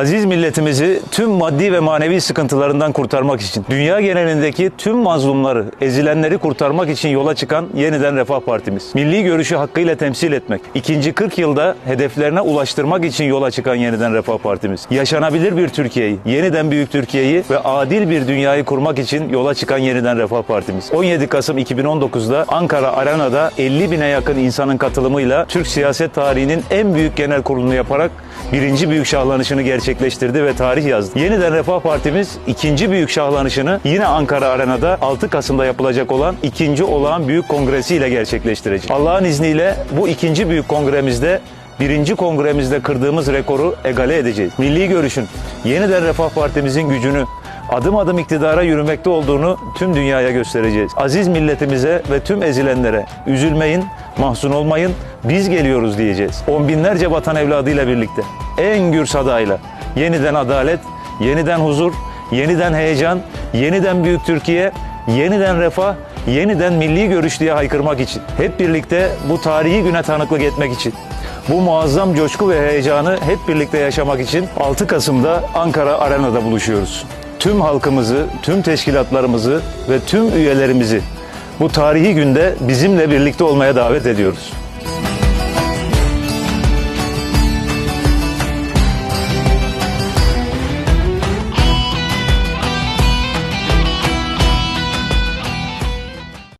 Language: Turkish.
Aziz milletimizi tüm maddi ve manevi sıkıntılarından kurtarmak için, dünya genelindeki tüm mazlumları, ezilenleri kurtarmak için yola çıkan Yeniden Refah Partimiz. Milli görüşü hakkıyla temsil etmek, ikinci 40 yılda hedeflerine ulaştırmak için yola çıkan Yeniden Refah Partimiz. Yaşanabilir bir Türkiye'yi, yeniden büyük Türkiye'yi ve adil bir dünyayı kurmak için yola çıkan Yeniden Refah Partimiz. 17 Kasım 2019'da Ankara Arena'da 50 bine yakın insanın katılımıyla Türk siyaset tarihinin en büyük genel kurulunu yaparak birinci büyük şahlanışını gerçekleştirdi ve tarih yazdı. Yeniden Refah Partimiz ikinci büyük şahlanışını yine Ankara Arena'da 6 Kasım'da yapılacak olan ikinci olağan büyük kongresiyle gerçekleştirecek. Allah'ın izniyle bu ikinci büyük kongremizde birinci kongremizde kırdığımız rekoru egale edeceğiz. Milli görüşün Yeniden Refah Partimizin gücünü adım adım iktidara yürümekte olduğunu tüm dünyaya göstereceğiz. Aziz milletimize ve tüm ezilenlere üzülmeyin, mahzun olmayın, biz geliyoruz diyeceğiz. On binlerce vatan evladıyla birlikte, en gür sadayla, yeniden adalet, yeniden huzur, yeniden heyecan, yeniden büyük Türkiye, yeniden refah, yeniden milli görüş diye haykırmak için. Hep birlikte bu tarihi güne tanıklık etmek için. Bu muazzam coşku ve heyecanı hep birlikte yaşamak için 6 Kasım'da Ankara Arena'da buluşuyoruz. Tüm halkımızı, tüm teşkilatlarımızı ve tüm üyelerimizi bu tarihi günde bizimle birlikte olmaya davet ediyoruz.